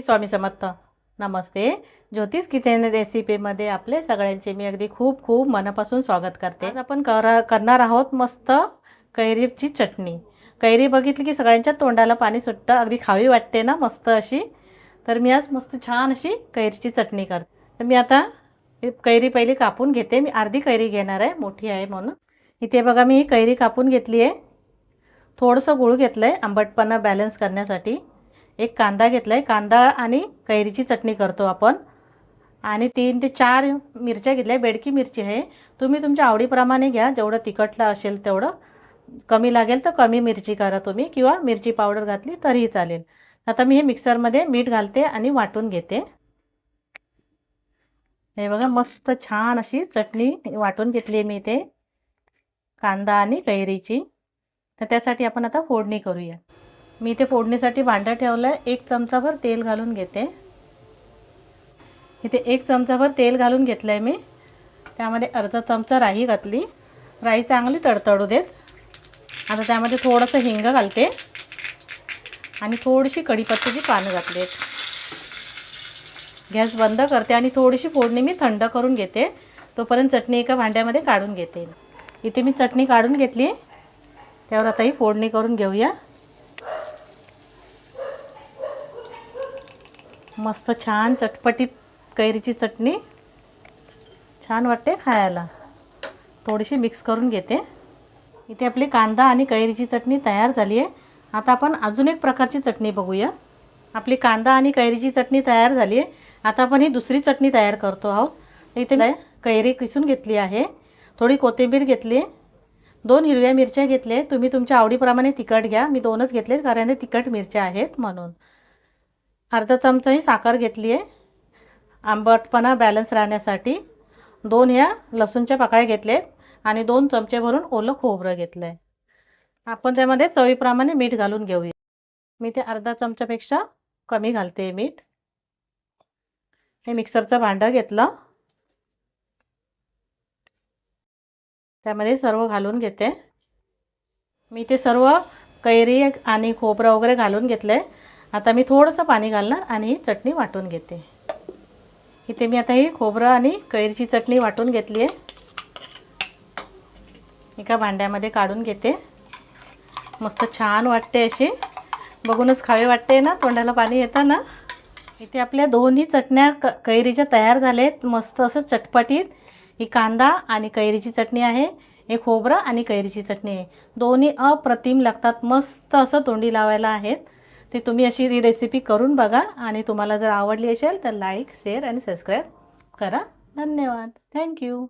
स्वामी समर्थ. नमस्ते. ज्योतिष किचन रेसिपीमध्ये आपले सगळ्यांचे मी अगदी खूप खूप मनापासून स्वागत करते. आज आपण कर करणार आहोत मस्त कैरीची चटणी. कैरी बघितली की सगळ्यांच्या तोंडाला पाणी सुटतं अगदी खावी वाटते ना मस्त अशी? तर मी आज मस्त छान अशी कैरीची चटणी करते. तर मी आता कैरी पहिली कापून घेते. मी अर्धी कैरी घेणार आहे मोठी आहे म्हणून. इथे बघा मी कैरी कापून घेतली आहे. थोडंसं गुळ घेतलं आहे आंबटपणा बॅलन्स करण्यासाठी. एक कांदा घेतला आहे कांदा आणि कैरीची चटणी करतो आपण. आणि तीन ते चार मिरच्या घेतल्या. बेडकी मिरची आहे. तुम्ही तुमच्या आवडीप्रमाणे घ्या. जेवढं तिखटला असेल तेवढं. कमी लागेल तर कमी मिरची करा तुम्ही. किंवा मिरची पावडर घातली तरीही चालेल. आता मी हे मिक्सरमध्ये मीठ घालते आणि वाटून घेते. हे बघा मस्त छान अशी चटणी वाटून घेतली आहे मी इथे. कांदा आणि कैरीची. तर त्यासाठी आपण आता फोडणी करूया. मी इथे फोडणीसाठी भांडं ठेवलं आहे एक चमचाभर तेल घालून घेते. इथे एक चमचाभर तेल घालून घेतलं आहे मी. त्यामध्ये अर्धा चमचा राई घातली. राई चांगली तडतडू देत. आता त्यामध्ये थोडंसं हिंग घालते. आणि थोडीशी कढीपत्त्याची पानं घातली आहेत. गॅस बंद करते आणि थोडीशी फोडणी मी थंड करून घेते. तोपर्यंत चटणी एका भांड्यामध्ये काढून घेते. इथे मी चटणी काढून घेतली. त्यावर आता ही फोडणी करून घेऊया. मस्त छान चटपटीत कैरीची चटणी. छान वाटते खायला. थोडीशी मिक्स करून घेते. इथे आपली कांदा आणि कैरीची चटणी तयार झाली आहे. आता आपण अजून एक प्रकारची चटणी बघूया. आपली कांदा आणि कैरीची चटणी तयार झाली आहे. आता आपण ही दुसरी चटणी तयार करतो आहोत. इथे कैरी किसून घेतली आहे. थोडी कोथिंबीर घेतली आहे. दोन हिरव्या मिरच्या घेतल्या तुम्ही तुमच्या आवडीप्रमाणे तिखट घ्या. मी दोनच घेतले कारण ते तिखट मिरच्या आहेत म्हणून. अर्धा चमचाही साखर घेतली आहे. आंबटपणा बॅलन्स राहण्यासाठी दोन ह्या लसूणच्या पाकळ्या घेतल्या आणि दोन चमचे भरून ओलं खोबरं घेतलं आहे आपण त्यामध्ये चवीप्रमाणे मीठ घालून घेऊया. मी ते अर्धा चमच्यापेक्षा कमी घालते मीठ. हे मिक्सरचं भांडं घेतलं. त्यामध्ये सर्व घालून घेते. मी ते सर्व कैरी आणि खोबरं वगैरे घालून घेतलं आहे आता मी थोडंसं पाणी घालणार आणि ही चटणी वाटून घेते. इथे मी आता ही खोबरं आणि कैरीची चटणी वाटून घेतली आहे. एका भांड्यामध्ये काढून घेते. मस्त छान वाटते अशी. बघूनच खावे वाटते ना तोंडाला पाणी येतं ना इथे आपल्या दोन्ही चटण्या क कैरीच्या तयार झाल्या आहेत मस्त असं चटपटीत. ही कांदा आणि कैरीची चटणी आहे. हे खोबरं आणि कैरीची चटणी आहे. दोन्ही अप्रतिम लागतात. मस्त असं तोंडी लावायला आहेत. ते तुम्ही अशी ही रेसिपी करून बघा आणि तुम्हाला जर आवडली असेल तर लाईक शेअर आणि सबस्क्राईब करा. धन्यवाद. थँक्यू